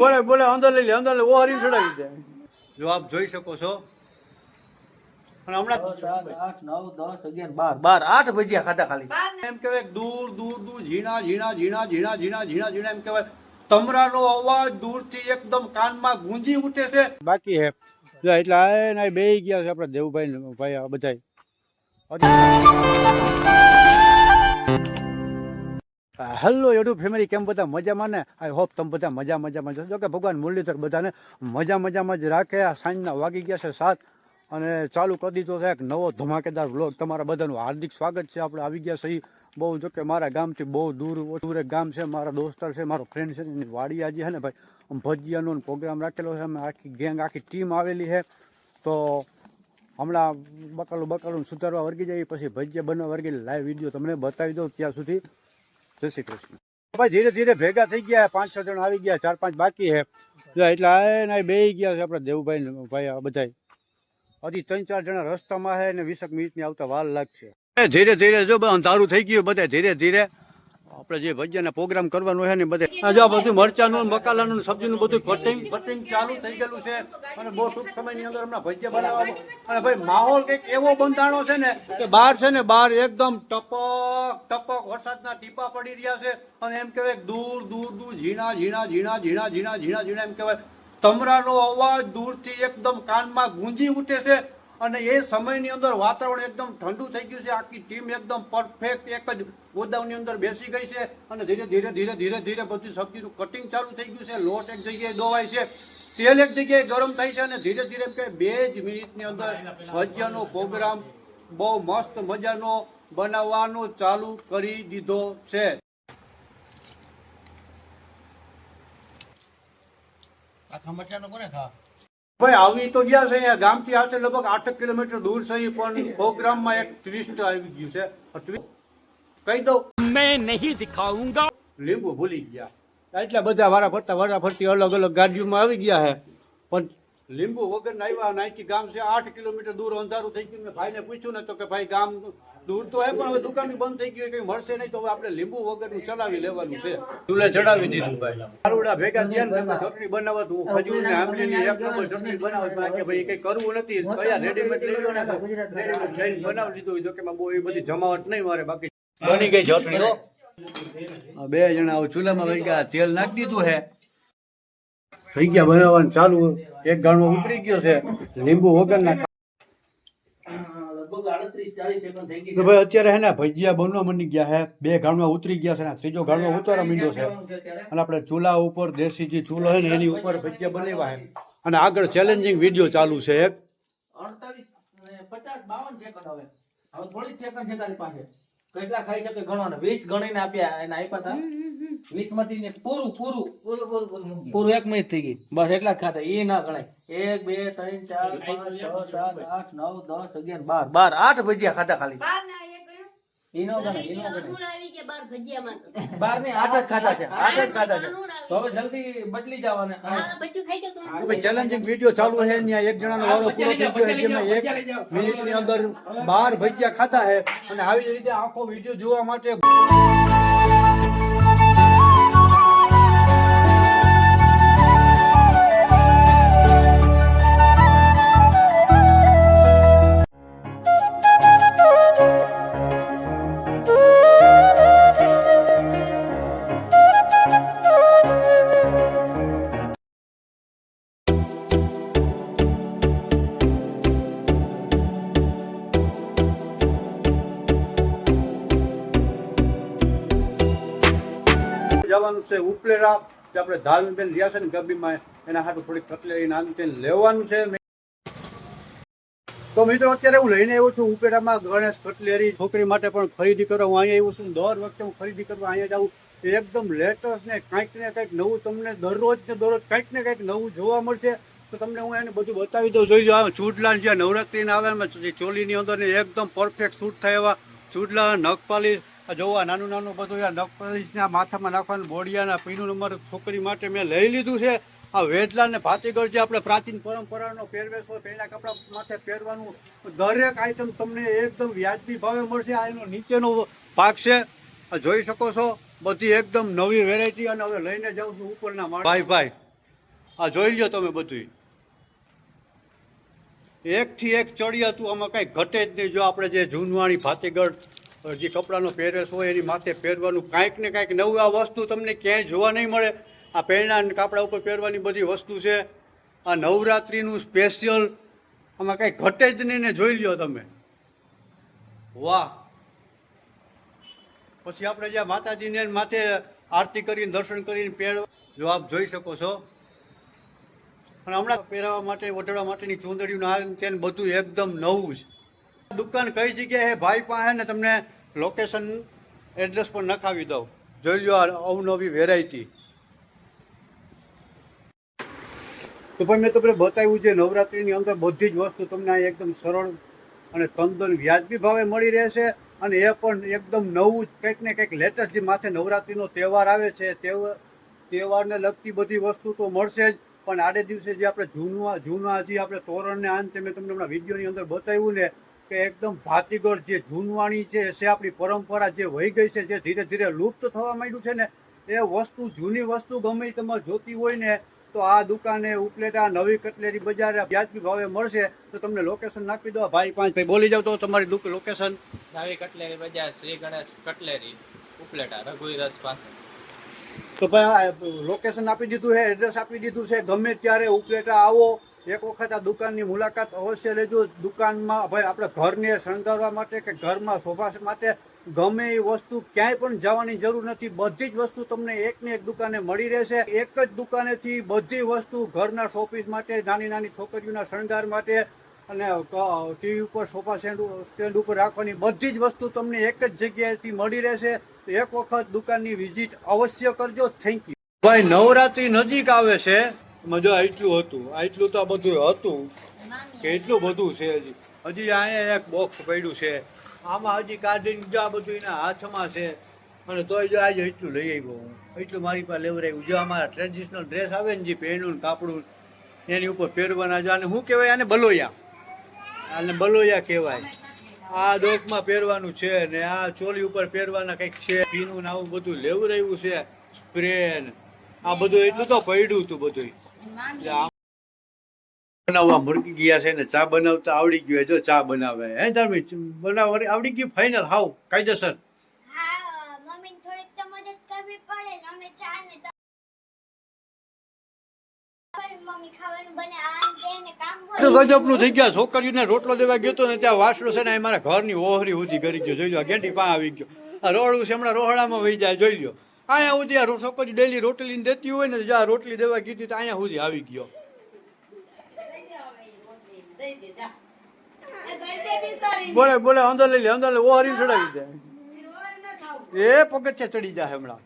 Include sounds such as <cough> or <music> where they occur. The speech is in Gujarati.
બોલે બોલે અંદર લઈ લે અંદર લે ઓહરી ચડાવી દે. જો આપ જોઈ શકો છો. અને હમણાં આઠ નવ દસ અગિયાર બાર. બાર આઠ ભજીયા ખાધા ખાલી. એમ કહેવાય દૂર દૂર દૂર ઝીણા ઝીણા ઝીણા ઝીણા ઝીણા ઝીણા ઝીણા એમ કહેવાય. તમરાનો અવાજ દૂરથી એકદમ કાનમાં ગુંજી ઉઠે છે. બાકી હે. એટલે આ ને બે ગયા છે આપણે દેવુભાઈ ને ભાઈ આ બધાય. હેલો યુટ્યુબ ફેમિલી, કેમ બધા મજામાં ને? આઈ હોપ તમે બધા મજા મજામાં છો. જો કે ભગવાન મુરલીધર બધાને મજા મજામાં જ રાખે. આ સાંજના વાગી ગયા છે સાત અને ચાલુ કરી દીધો છે એક નવો ધમાકેદાર વ્લોગ. તમારા બધાનું હાર્દિક સ્વાગત છે. આપણે આવી ગયા સહી બહુ જો કે મારા ગામથી બહુ દૂર દૂર એક ગામ છે. મારા દોસ્તાર છે, મારો ફ્રેન્ડ છે, એની વાડી આજે છે ને ભાઈ ભજીયાનો પ્રોગ્રામ રાખેલો છે. અમે આખી ગેંગ આખી ટીમ આવેલી છે. તો હમણાં બકાલું બકાલું સુધારવા વર્ગી જાય, પછી ભજીયા બનવા વર્ગી. લાઈવ વીડિયો તમને બતાવી દઉં ત્યાં સુધી. જય શ્રી કૃષ્ણ. ભાઈ, ધીરે ધીરે ભેગા થઈ ગયા, પાંચ છ જણ આવી ગયા, ચાર પાંચ બાકી છે. એટલે આ બે ગયા છે આપણે દેવુભાઈ ભાઈ આ બધા હજી ત્રણ ચાર જણા રસ્તામાં છે ને વીસક મિનિટની આવતા વાર લાગશે. ધીરે ધીરે જો અંધારું થઈ ગયું બધા ધીરે ધીરે. આપણે જે ભજીયાના પ્રોગ્રામ કરવાનું છે ને બધે. જો બધું મરચાનું મકાલાનું સબ્જીનું બધું કટિંગ કટિંગ ચાલુ થઈ ગયેલું છે. અને બહુ ટૂંક સમયની અંદર હમણાં ભજીયા બનાવવા અને ભાઈ, માહોલ કંઈક એવો બંધાણો છે ને કે બહાર છે ને બહાર એકદમ ટપક ટપક વરસાદના ટીપા પડી રહ્યા છે. અને એમ કહેવાય દૂર દૂર દૂર, ઝીણા ઝીણા ઝીણા ઝીણા ઝીણા ઝીણા ઝીણા, એમ કહેવાય. તમરાનો અવાજ દૂરથી એકદમ કાનમાં ગુંજી ઉઠે છે. અને એ સમયની અંદર વાતાવરણ એકદમ ઠંડુ થઈ ગયું છે. આખી ટીમ એકદમ પરફેક્ટ એક જ ગોદામની અંદર બેસી ગઈ છે અને ધીરે ધીરે ધીરે ધીરે ધીરે બધી સબ્જીનું કટિંગ ચાલુ થઈ ગયું છે. લોટ એક જગ્યાએ દોવાય છે, તેલ એક જગ્યાએ ગરમ થાય છે અને ધીરે ધીરે કે બે જ મિનિટની અંદર ભજીયાનો પ્રોગ્રામ બહુ મસ્ત મજાનો બનાવવાનો ચાલુ કરી દીધો છે. આ ખમચાનો કોને ખા ભાઈ આવી તો ગયા છે અહીંયા. ગામથી આશરે લગભગ આઠ કિલોમીટર દૂર છે પણ <laughs> પ્રોગ્રામમાં એક ટ્વિસ્ટ આવી ગયું છે. કહી દઉં. મેં નહીં દિખાઉંગા. લીંબુ ભૂલી ગયા. એટલા બધા વારા ફરતા વારા ફરતી અલગ અલગ ગાડીઓમાં આવી ગયા છે. પણ લીંબુ વગર આવ્યા નાયકી ગામ છે આઠ કિલોમીટર દૂર અંધારું થઈ ગયું. મેં ભાઈને પૂછ્યું ને તો કે ભાઈ ગામ દૂર તો હે, પણ હવે દુકાન બંધ થઈ ગઈ કઈ મળશે નહીં તો આપણે લીંબુ વગરનું ચલાવી લેવાનું છે. ચૂલે ચડાવી દીધું ભાઈ. દારૂડા ભેગા થયા ને ચટણી બનાવવા તો હું ખજૂર ને આંબલીની એક નંબર ચટણી બનાવવા કે ભાઈ કઈ કરવું નથી. કયા રેડીમેડ લઈ લો ને રેડીમેડ જઈને બનાવી દીધું જો કે બહુ એ બધી જમાવટ નહીં મારે બાકી. બની ગઈ ચટણી, હો. બે જણા ચૂલામાં ભાઈ ગયા. તેલ નાખી દીધું છે થઈ ગયા બનાવવાનું ચાલુ. એક ગાણો ઉતરી ગયો છે. લીંબુ વગરના લગભગ આડત્રીસ ચાલીસ સેકન્ડ થઈ ગઈ તો ભાઈ અત્યારે હે ને ભજીયા બનવા મંડી ગયા છે બે ગાણવા ઉતરી ગયા છે ને ત્રીજો ગાણવા ઉતારવા માંડ્યો છે. અને આપણે ચૂલા ઉપર દેશી જે ચૂલો હે ને એની ઉપર ભજીયા બનાવ્યા હે. અને આગળ ચેલેન્જિંગ વીડિયો ચાલુ છે એક. અડતાલીસ પચાસ બાવન સેકન્ડ હવે. હવે થોડી સેકન્ડ છે તારી પાસે. કેટલા ખાઈ શકે ગણો ને? વીસ ગણીને આપ્યા એને આપ્યા હતા વીસમાંથી ને પૂરું પૂરું. પૂરું એક મિનિટ થઈ ગઈ. બસ એટલા જ ખાતા. એ ના ગણાય. એક બે ત્રણ ચાર પાંચ છ સાત આઠ નવ દસ અગિયાર બાર. બાર આઠ ભજીયા ખાતા ખાલી. બાર ના એક ગયો. ઈ નો ગણાય ઈ નો અનુર ગણાય આવી ગયા બાર ભજીયામાં બાર ને આઠ જ ખાધા છે આઠ જ ખાધા છે. તો હવે જલ્દી બદલી જવાના. બચ્ચું ખાઈ જતું ભાઈ ચેલેન્જિંગ વીડિયો ચાલુ છે ત્યાં એક જણાનો વારો પૂરો થઈ ગયો છે જેમાં એક મિનિટની અંદર બાર ભજીયા ખાતા છે અને આવી જ રીતે આખો વીડિયો જોવા માટે જવાનું છે ઉપલેરા આપણે ધાર્મિકબેન રહ્યા છે ને ગરબીમાં એના હાટું થોડીક કટલેરી નાની લેવાનું છે. તો મિત્રો, અત્યારે હું લઈને આવ્યો છું ઉપેરામાં ગણેશ કટલેરી છોકરી માટે પણ ખરીદી કરવા. હું અહીંયા આવ્યો છું દર વખતે હું ખરીદી કરવા અહીંયા જાઉં. એકદમ લેટેસ્ટ ને કંઈક ને કંઈક નવું તમને દરરોજ ને દરરોજ કંઈક ને કંઈક નવું જોવા મળશે. તો તમને હું એને બધું બતાવી દઉં. જોઈ લો ચૂડલા જે નવરાત્રીના આવે ચોલીની અંદર એકદમ પરફેક્ટ શૂટ થાય એવા ચૂડલા નખપાલીશ આ જોવા નાનું નાનું બધું આ નખપાલીશના માથામાં નાખવાનું, બોડિયાના પીનું નંબર છોકરી માટે મેં લઈ લીધું છે. આ વેદલા ને ભાતીગળ જે આપણે પ્રાચીન પરંપરાનો પહેરવેશ હોય, પહેલા કપડા માથે પહેરવાનું, દરેક આઈટમ તમને એકદમ વ્યાજબી ભાવે મળશે. આ એનો નીચેનો ભાગ છે. જોઈ શકો છો, બધી એકદમ નવી વેરાયટી અને હવે લઈને જાઉં છું ઉપરના માળ. ભાઈ ભાઈ, આ જોઈ લો તમે બધું. એકથી એક ચડિયાતું આમાં કાંઈ ઘટે જ નહીં. જો આપણે જે જૂનવાણી ભાતીગઢ જે કપડાનો પહેરેશ હોય એની માથે પહેરવાનું કાંઈક ને કાંઈક નવું આ વસ્તુ તમને ક્યાંય જોવા નહીં મળે. આ પહેરના કાપડા ઉપર પહેરવાની બધી વસ્તુ છે. આ નવરાત્રિનું સ્પેશિયલ આમાં કાંઈ ઘટે જ નહીં ને જોઈ લ્યો તમે. વાહ. પછી આપણે જ્યાં માતાજીને માથે આરતી કરીને દર્શન કરીને પહેર જો આપ જોઈ શકો છો. અને હમણાં પહેરાવા માટે, ઓઢળવા માટેની ચૂંદડીયું ને બધું એકદમ નવું છે દુકાન કઈ જગ્યાએ ભાઈ પાસે ને તમને લોકેશન એડ્રેસ પણ નખાવી દઉં. જોઈ લો અવનવી વેરાયટી તો પણ મેં તમને બતાવ્યું છે, નવરાત્રિની અંદર બધી જ વસ્તુ તમને અહીં એકદમ સરળ અને તંદન વ્યાજબી ભાવે મળી રહેશે અને એ પણ એકદમ નવું જ, કંઈક ને કંઈક લેટેસ્ટ જે માથે નવરાત્રિનો તહેવાર આવે છે તહેવારને લગતી બધી વસ્તુ તો મળશે જ. પણ આડે દિવસે જે આપણે જૂના જૂના જે આપણે તોરણને આંતે મેં તમને હમણાં વિડીયોની અંદર બતાવ્યું ને કે એકદમ ભાતીગળ જે જૂનવાણી છે છે આપણી પરંપરા જે વહી ગઈ છે જે ધીરે ધીરે લુપ્ત થવા માંડ્યું છે ને એ વસ્તુ જૂની વસ્તુ ગમે તમે જોતી હોય ને તો આ દુકાને ઉપલેટા નવી કટલેરી બજાર વ્યાજબી ભાવે મળશે તો તમને લોકેશન નાખી દો. ભાઈ પાંચ ભાઈ બોલી જાવ તો તમારી લોકેશન નવી કટલેરી બજાર શ્રી ગણેશ કટલેરી ઉપલેટા રઘુરસ પાસે. તો ભાઈ લોકેશન આપી દીધું છે એડ્રેસ આપી દીધું છે ગમે ત્યારે ઉપલેટા આવો એક વખત આ દુકાનની મુલાકાત અવશ્ય લેજો. દુકાનમાં, ભાઈ, આપણે ઘરને શણગારવા માટે કે ઘરમાં શોભા માટે ગમે એ વસ્તુ ક્યાંય પણ જવાની જરૂર નથી. બધી જ વસ્તુ તમને એકને એક દુકાને મળી રહેશે. એક જ દુકાનેથી બધી વસ્તુ ઘરના શોપીસ માટે, નાની નાની છોકરીઓના શણગાર માટે અને ટીવી ઉપર સોફા સ્ટેન્ડ ઉપર રાખવાની બધી જ વસ્તુ તમને એક જ જગ્યાએથી મળી રહેશે. એક વખત દુકાનની વિઝિટ અવશ્ય કરજો. થેન્ક યુ ભાઈ, નવરાત્રી નજીક આવે છે. મજા એટલું હતું. આટલું તો આ બધું હતું. કે એટલું બધું છે હજી. હજી અહીંયા એક બોક્સ પડ્યું છે. આમાં હજી કાઢીને જો આ બધું એના હાથમાં છે. અને તોય જો આજે એટલું લઈ આવ્યો હું. એટલું મારી પાસે લેવરાયું જો અમારા ટ્રેડિશનલ ડ્રેસ આવે ને જે પહેર્યું ને કાપડું એની ઉપર પહેરવાના જો અને શું કહેવાય? આને બલોયા. આને બલોયા કહેવાય. આ દોકમાં પહેરવાનું છે ને આ ચોલી ઉપર પહેરવાના કંઈક છે. પીનું ને આવું બધું લેવું રહ્યું છે. સ્પ્રે આ બધું એટલું તો પડ્યું હતું બધું બનાવવા મૂકી ગયા છે ને ચા બનાવતા આવડી ગયું જો ચા બનાવે. હે ધર્મી બનાવવા આવડી ગયું ફાઈનલ હાવ, કાયદેસર. થઈ ગયા. છોકરીઓને રોટલો દેવા ગયો તો ત્યાં વાસણો છે ને મારા ઘરની ઓહરી સુધી કરી ગયો. જોઈ લો ગેંડી પા આવી ગયો. આ છે, હમણાં રોહડામાં વહી જાય, જોઈ લો. અહીંયા સુધી આ છોકરી ડેલી રોટલી ને દેતી હોય ને જ્યાં રોટલી દેવા કીધી તો અહીંયા સુધી આવી ગયો. બોલે બોલે અંદર લઈ લે અંદર ઓ ઓહરી ચડાવી દે. એ પગથિયા ચડી જાય હમણાં.